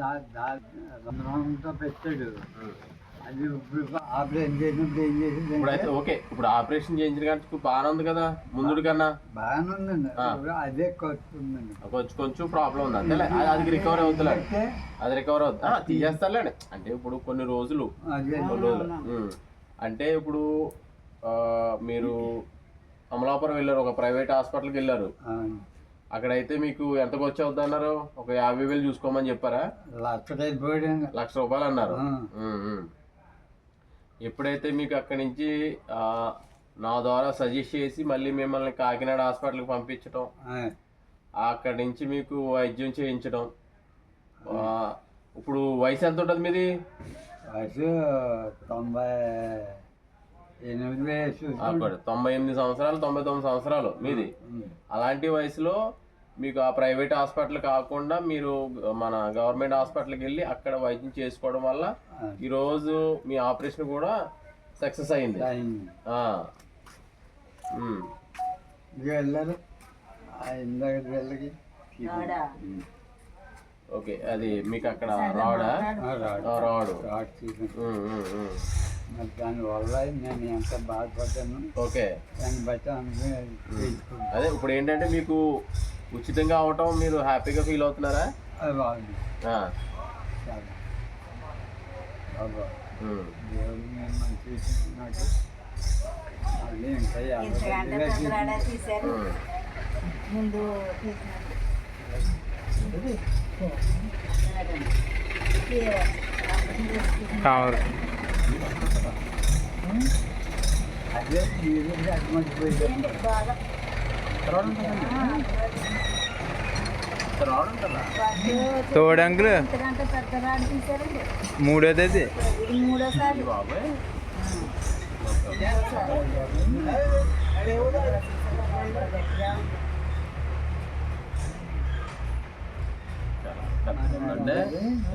రంధ్రంతో పెట్టాడు. అది ఇప్పుడు ఆపరేషన్ చేసినప్పుడు ఏం చేసింది ఇప్పుడైతే ఓకే ఇప్పుడు ఆపరేషన్ చేయించిన కానీ బాగానే ఉంది కదా ముందుడి కన్నా? బాగానే ఉందండి. ఇప్పుడు అదే ఖర్చు ఉందండి. కొంచెం కొంచెం ప్రాబ్లం ఉంది అంతేలే. అది- రికవర్ అవుతుందిలే అయితే అది రికవర్ అవుతుంది తీసేస్తారులేండి. అంటే ఇప్పుడు కొన్ని రోజులు. అంటే ఇప్పుడు మీరు అమలాపురం వెళ్ళారు ఒక ప్రైవేట్ హాస్పిటల్కి వెళ్ళారు. అక్కడైతే మీకు ఎంత ఖర్చు అవుతుంది అన్నారు? ఒక యాభై వేలు చూసుకోమని చెప్పారా? లక్ష లక్ష రూపాయలు అన్నారు. ఎప్పుడైతే మీకు అక్కడి నుంచి నా ద్వారా సజెస్ట్ చేసి మళ్ళీ మిమ్మల్ని కాకినాడ హాస్పిటల్కి పంపించడం అక్కడి నుంచి మీకు వైద్యం చేయించడం ఇప్పుడు వయసు ఎంత ఉంటుంది మీది? వయసు తొంభై తొంభై ఎనిమిది సంవత్సరాలు తొంభై తొమ్మిది సంవత్సరాలు మీది. అలాంటి వయసులో మీకు ఆ ప్రైవేట్ హాస్పిటల్ కాకుండా మీరు మన గవర్నమెంట్ హాస్పిటల్కి వెళ్ళి అక్కడ వైద్యం చేసుకోవడం వల్ల ఈరోజు మీ ఆపరేషన్ కూడా సక్సెస్ అయింది. వెళ్ళారు. ఓకే అది మీకు అక్కడ రావడా రాడు? రాడు. రాడు తీసుకుని ఉమ్, ఉమ్, ఉమ్. మరి దానివల్ల నేను ఎంత బాధపడ్డాను ఓకే దాన్ని బట్టి అందుకే చేసుకుంటాను అదే ఇప్పుడు ఏంటంటే మీకు ఉచితంగా అవటం మీరు హ్యాపీగా ఫీల్ అవుతున్నారా అది బాగుంది ఆ. చాలా బాగా ఉమ్. దేవుడు నేను మంచి నాకు మళ్ళీ ఇంకా యాభై ఇంతకంటే రోజులే తొందరగా తీశారు ఉమ్. ముందు తీసినట్టు పెద్ద రాడు తీశారండి మూడో తేదీ. మూడోసారి. బాబాయ్. అంటే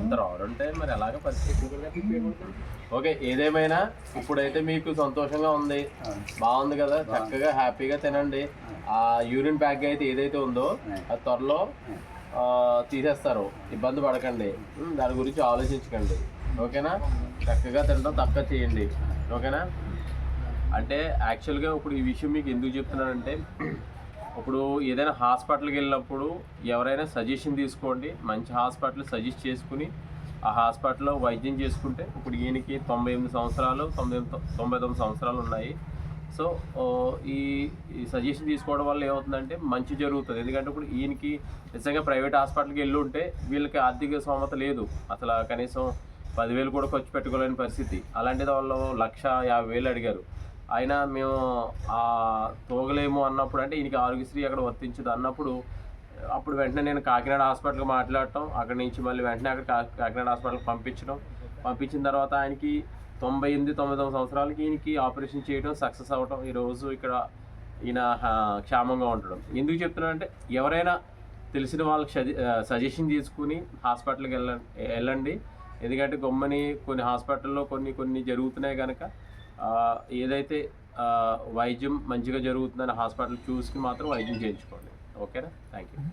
ఇంత రావడంటే మరి ఎలాగ పరిస్థితి? ఓకే ఏదేమైనా ఇప్పుడైతే మీకు సంతోషంగా ఉంది. బాగుంది కదా? చక్కగా హ్యాపీగా తినండి. ఆ యూరిన్ ప్యాక్ అయితే ఏదైతే ఉందో అది త్వరలో తీసేస్తారు. ఇబ్బంది పడకండి. దాని గురించి ఆలోచించకండి. ఓకేనా? చక్కగా తినడం తక్కువ చేయండి. ఓకేనా? అంటే యాక్చువల్గా ఇప్పుడు ఈ విషయం మీకు ఎందుకు చెప్తున్నానంటే ఇప్పుడు ఏదైనా హాస్పిటల్కి వెళ్ళినప్పుడు ఎవరైనా సజెషన్ తీసుకోండి. మంచి హాస్పిటల్ సజెస్ట్ చేసుకుని ఆ హాస్పిటల్లో వైద్యం చేసుకుంటే ఇప్పుడు ఈయనకి తొంభై ఎనిమిది సంవత్సరాలు తొంభై ఎనిమిది- తొంభై తొమ్మిది సంవత్సరాలు ఉన్నాయి. సో ఈ ఈ సజెషన్ తీసుకోవడం వల్ల ఏమవుతుందంటే మంచి జరుగుతుంది. ఎందుకంటే ఇప్పుడు ఈయనకి నిజంగా ప్రైవేట్ హాస్పిటల్కి వెళ్ళి ఉంటే వీళ్ళకి ఆర్థిక స్తోమత లేదు. అసలు కనీసం పదివేలు కూడా ఖర్చు పెట్టుకోలేని పరిస్థితి. అలాంటిది వాళ్ళు లక్ష యాభై వేలు అడిగారు. అయినా మేము ఆ తోగలేము అన్నప్పుడు అంటే ఈయనకి ఆరోగ్యశ్రీ అక్కడ వర్తించదు అన్నప్పుడు అప్పుడు వెంటనే నేను కాకినాడ హాస్పిటల్కి మాట్లాడటం అక్కడి నుంచి మళ్ళీ వెంటనే అక్కడ కా- కాకినాడ హాస్పిటల్కి పంపించడం. పంపించిన తర్వాత ఆయనకి తొంభై ఎనిమిది తొంభై తొమ్మిది సంవత్సరాలకి ఈయనకి ఆపరేషన్ చేయడం సక్సెస్ అవ్వటం ఈరోజు ఇక్కడ ఈయన క్షేమంగా ఉండడం. ఎందుకు చెప్తున్నానంటే ఎవరైనా తెలిసిన వాళ్ళకి సజె- సజెషన్ తీసుకుని హాస్పిటల్కి వెళ్ళ వెళ్ళండి. ఎందుకంటే గొమ్మని కొన్ని హాస్పిటల్లో కొన్ని కొన్ని జరుగుతున్నాయి కనుక ఏదైతే వైద్యం మంచిగా జరుగుతుందని హాస్పిటల్ చూసుకుని మాత్రం వైద్యం చేయించుకోండి. ఓకేనా? Thank you